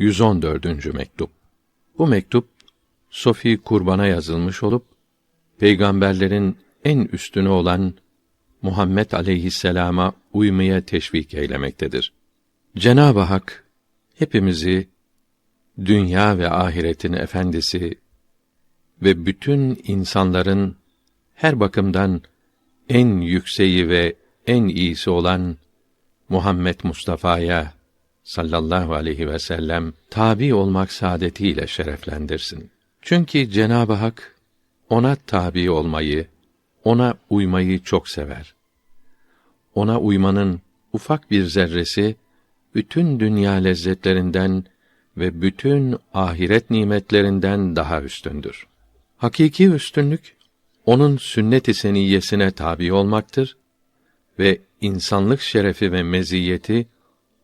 114. mektup. Bu mektup Sofi Kurban'a yazılmış olup peygamberlerin en üstünü olan Muhammed aleyhisselama uymaya teşvik eylemektedir. Cenab-ı Hak hepimizi dünya ve ahiretin efendisi ve bütün insanların her bakımdan en yükseği ve en iyisi olan Muhammed Mustafa'ya sallallahu aleyhi ve sellem tabi olmak saadetiyle şereflendirsin. Çünkü Cenab-ı Hak ona tabi olmayı, ona uymayı çok sever. Ona uymanın ufak bir zerresi bütün dünya lezzetlerinden ve bütün ahiret nimetlerinden daha üstündür. Hakiki üstünlük onun sünnet-i seniyyesine tabi olmaktır ve insanlık şerefi ve meziyeti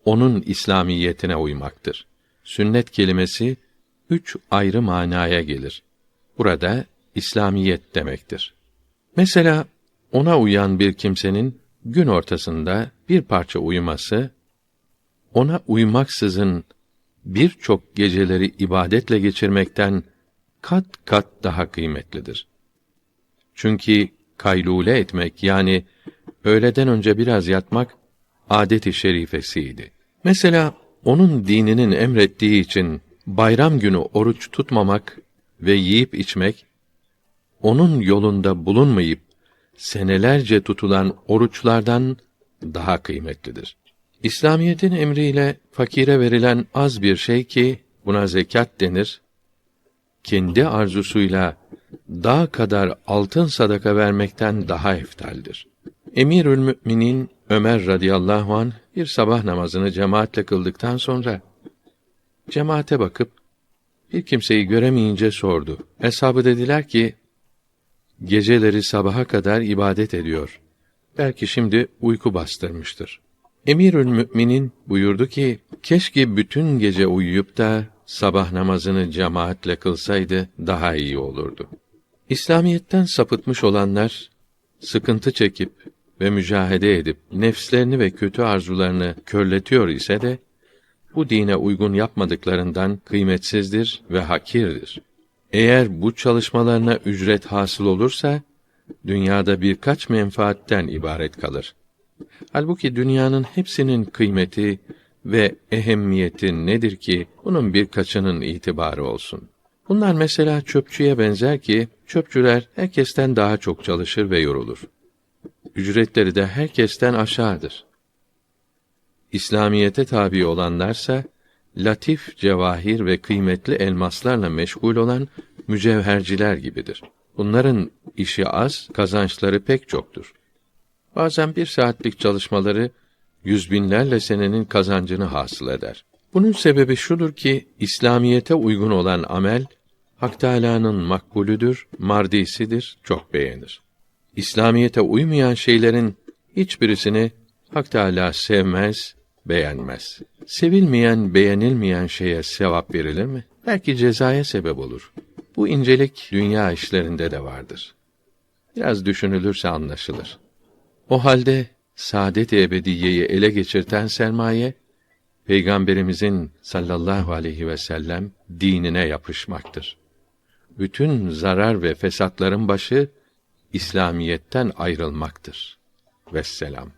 onun İslamiyetine uymaktır. Sünnet kelimesi üç ayrı manaya gelir. Burada İslamiyet demektir. Mesela ona uyan bir kimsenin gün ortasında bir parça uyuması, ona uymaksızın birçok geceleri ibadetle geçirmekten kat kat daha kıymetlidir. Çünkü kaylule etmek yani öğleden önce biraz yatmak adet-i şerifesiydi. Mesela onun dininin emrettiği için bayram günü oruç tutmamak ve yiyip içmek onun yolunda bulunmayıp senelerce tutulan oruçlardan daha kıymetlidir. İslamiyetin emriyle fakire verilen az bir şey ki buna zekat denir. Kendi arzusuyla dağ kadar altın sadaka vermekten daha eftaldir. Emirül Müminin Ömer radıyallahu an bir sabah namazını cemaatle kıldıktan sonra cemaate bakıp bir kimseyi göremeyince sordu. Eshabı dediler ki geceleri sabaha kadar ibadet ediyor. Belki şimdi uyku bastırmıştır. Emirül Müminin buyurdu ki keşke bütün gece uyuyup da sabah namazını cemaatle kılsaydı daha iyi olurdu. İslamiyetten sapıtmış olanlar sıkıntı çekip ve mücahede edip nefslerini ve kötü arzularını körletiyor ise de bu dine uygun yapmadıklarından kıymetsizdir ve hakirdir. Eğer bu çalışmalarına ücret hasıl olursa dünyada birkaç menfaatten ibaret kalır. Halbuki dünyanın hepsinin kıymeti ve ehemmiyeti nedir ki bunun birkaçının itibarı olsun? Bunlar mesela çöpçüye benzer ki çöpçüler herkesten daha çok çalışır ve yorulur. Ücretleri de herkesten aşağıdır. İslamiyete tabi olanlarsa latif cevahir ve kıymetli elmaslarla meşgul olan mücevherciler gibidir. Bunların işi az, kazançları pek çoktur. Bazen bir saatlik çalışmaları yüz binlerle senenin kazancını hasıl eder. Bunun sebebi şudur ki İslamiyete uygun olan amel Hak Teâlâ'nın makbulüdür, mardisidir, çok beğenir. İslamiyete uymayan şeylerin hiçbirisini Hak Teâlâ sevmez, beğenmez. Sevilmeyen, beğenilmeyen şeye sevap verilir mi? Belki cezaya sebep olur. Bu incelik dünya işlerinde de vardır. Biraz düşünülürse anlaşılır. O halde saadet-i ebediyeyi ele geçirten sermaye Peygamberimizin sallallahu aleyhi ve sellem dinine yapışmaktır. Bütün zarar ve fesatların başı İslamiyetten ayrılmaktır. Vesselam.